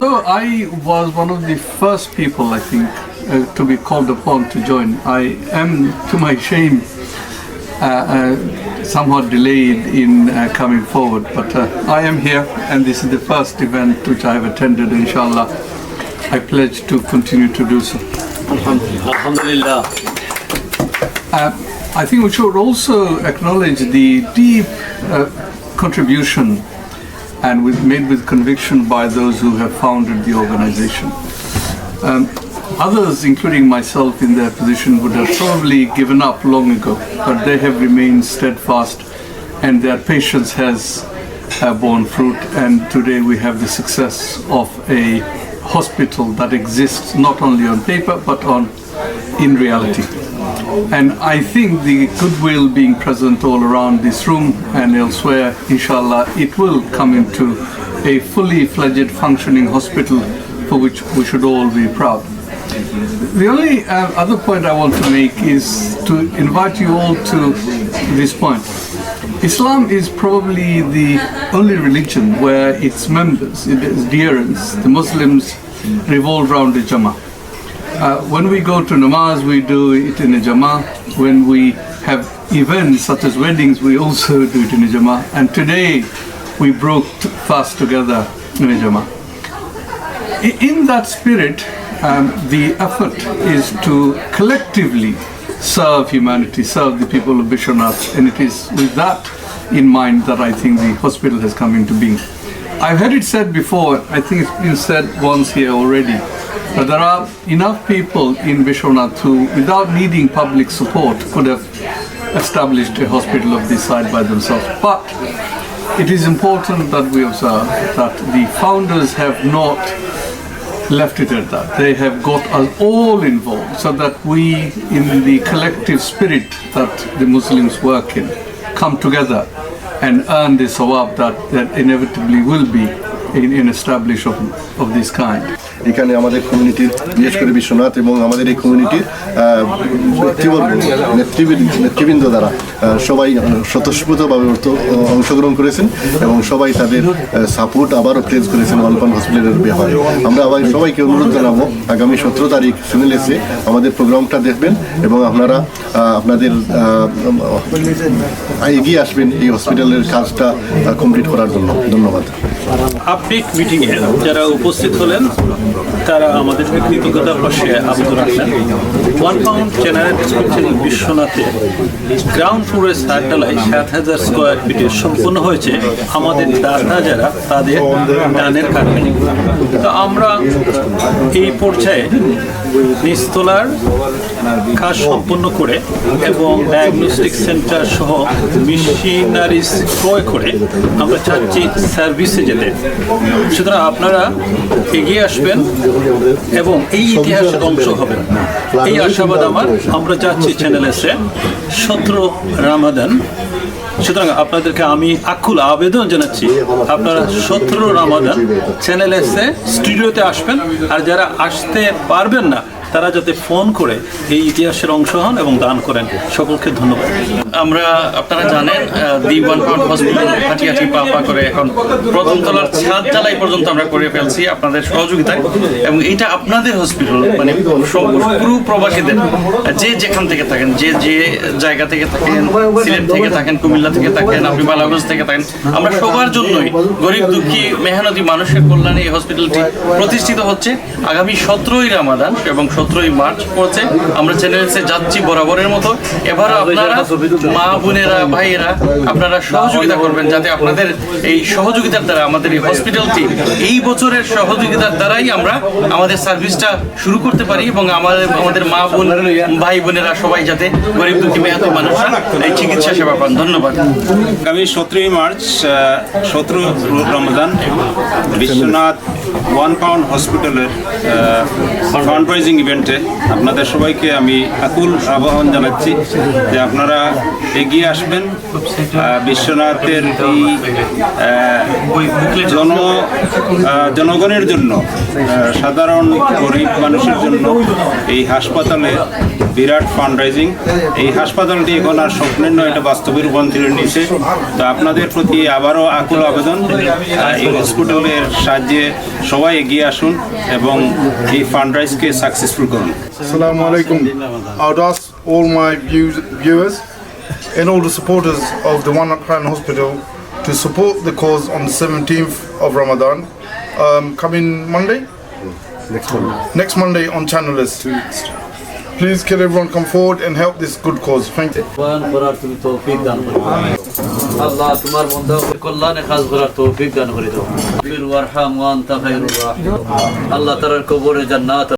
So I was one of the first people, I think, uh, to be called upon to join. I am, to my shame, uh, uh, somewhat delayed in uh, coming forward, but uh, I am here, and this is the first event which I have attended. Inshallah, I pledge to continue to do so. Alhamdulillah. Uh, I think we should also acknowledge the deep contribution and with, made with conviction by those who have founded the organization. Um, others, including myself in their position, would have probably given up long ago, but they have remained steadfast and their patience has uh, borne fruit. And today we have the success of a hospital that exists not only on paper but on in reality. And I think the goodwill being present all around this room and elsewhere, inshallah, it will come into a fully fledged functioning hospital for which we should all be proud. The only uh, other point I want to make is to invite you all to this point. Islam is probably the only religion where its members, its adherents, the Muslims, revolve around the Jama'ah. Uh, when we go to namaz, we do it in a jama'ah. When we have events such as weddings, we also do it in a jama'ah. And today, we broke fast together in a jama'ah. In that spirit, um, the effort is to collectively serve humanity, serve the people of Bishwanath, and it is with that in mind that I think the hospital has come into being. I've heard it said before, I think it's been said once here already, but there are enough people in Vishwanath who, without needing public support, could have established a hospital of this side by themselves. But it is important that we observe that the founders have not left it at that. They have got us all involved so that we, in the collective spirit that the Muslims work in, come together and earn the sawab that, that inevitably will be in, in establish of, of this kind. এখানে আমাদের কমিউনিটির বিশেষ করে বিশ্বনাথ এবং আমাদের এই কমিউনিটির নেতৃবৃন্দ নেতৃবৃন্দ দ্বারা সবাই স্বতঃস্ফূর্তভাবে অর্থ- অংশগ্রহণ করেছেন এবং সবাই তাদের সাপোর্ট আবারও প্লেস করেছেন ওয়ালপান হসপিটালের ব্যাপারে। আমরা আবার সবাইকে অনুরোধ জানাব, আগামী সতেরো তারিখ সুনীল এসে আমাদের প্রোগ্রামটা দেখবেন এবং আপনারা আপনাদের এগিয়ে আসবেন এই হসপিটালের কাজটা কমপ্লিট করার জন্য। ধন্যবাদ। আপডেট মিটিংয়ে যারা উপস্থিত হলেন তারা আমাদেরকে কৃতজ্ঞতার পাশে আবদ্ধ রাখলেন। ওয়ান পাউন্ড জেনারেল হসপিটাল বিশ্বনাথে গ্রাউন্ড ফ্লোরের সাত সাত হাজার স্কোয়ার ফিটে সম্পূর্ণ হয়েছে আমাদের দাদা যারা, তাদের দানের কারণে তো আমরা এই পর্যায়ে নিচতলার কাজ সম্পন্ন করে এবং ডায়াগনস্টিক সেন্টার সহ মেশিনারিজ ক্রয় করে আমরা চাচ্ছি সার্ভিসে যেতে। সুতরাং আপনারা এগিয়ে আসবেন। এবং এই ইতিহাসের অংশ হবেন এই আশাবাদ আমার। আমরা যাচ্ছি চ্যানেল এসে সতেরো রামাদান। সুতরাং আপনাদেরকে আমি আকুল আবেদন জানাচ্ছি আপনারা সতেরো রামাদান চ্যানেল এসে স্টুডিওতে আসবেন। আর যারা আসতে পারবেন না তারা যাতে ফোন করে এই ইতিহাসের অংশ হন এবং দান করেন। সকলকে ধন্যবাদ। আমরা, আপনারা জানেন দি ওয়ান পাউন্ড হসপিটাল হাঁটি হাঁটি পা পা করে এখন প্রথম তলার ছাদ জ্বালাই পর্যন্ত আমরা করে ফেলছি আপনাদের সহযোগিতায়। এবং এটা আপনাদের হসপিটাল মানে পুরো প্রবাসীদের। যে যেখান থেকে থাকেন, যে যে জায়গা থেকে থাকেন, সিলেট থেকে থাকেন, কুমিল্লা থেকে থাকেন, আপনি বালাগঞ্জ থেকে থাকেন, আমরা সবার জন্যই গরিব, দুঃখী, মেহনতি মানুষের কল্যাণে এই হসপিটালটি প্রতিষ্ঠিত হচ্ছে। আগামী সতেরোই রামাদান এবং সতেরোই মার্চ পড়ছে। আমরা চ্যানেলসে যাচ্ছি বরাবরের মতো। এবারও আপনারা মা বোনেরা ভাইয়েরা আপনারা সহযোগিতা করবেন যাতে আপনাদের এই সহযোগিতার দ্বারা আমাদের এই হসপিটালটি এই বছরের সহযোগিতার দ্বারাই আমরা আমাদের সার্ভিসটা শুরু করতে পারি এবং আমাদের আমাদের মা বোন ভাই বোনেরা সবাই যাতে গরিব দুঃখী মেহনত মানুষরা এই চিকিৎসা সেবা পান। ধন্যবাদ। আগামী সতেরোই মার্চ সতেরো রমজান বিশ্বনাথ ওয়ান পাউন্ড হসপিটালের ফান্ড রাইজিং ইভেন্ট আপনাদের সবাইকে আমি আকুল আহ্বান জানাচ্ছি যে আপনারা এগিয়ে আসবেন। বিশ্বনাথের এই জন জনগণের জন্য সাধারণ গরিব মানুষের জন্য এই হাসপাতালে বিরাট ফান্ড রাইজিং এই হাসপাতালটি এখন আর স্বপ্নের নয়, এটা বাস্তবে রূপান্তরিত নিয়েছে তো আপনাদের প্রতি আবারও আকুল আবেদন। এই হসপিটালের সাহায্যে সবাই এগিয়ে আসুন এবং এই ফান্ড রাইজকে successful করুন Assalamu alaikum. I would ask all my views, viewers and all the supporters of the One Crown Hospital to support the cause on the 17th of Ramadan, um, coming Monday? Next Monday. Next Monday on Channelist. Please can everyone come forward and help this good cause. Thank you. কল্যাণ করার তুমি তৌফিক দান করে দাও। আল্লাহ তোমার বন্ধু কল্যাণে কাজ করার তৌফিক দান করে দাও ফির ওয়ারহাম ওয়ান্তা খায়রুর রাহিম। আল্লাহ তাআলার কবরে জান্নাত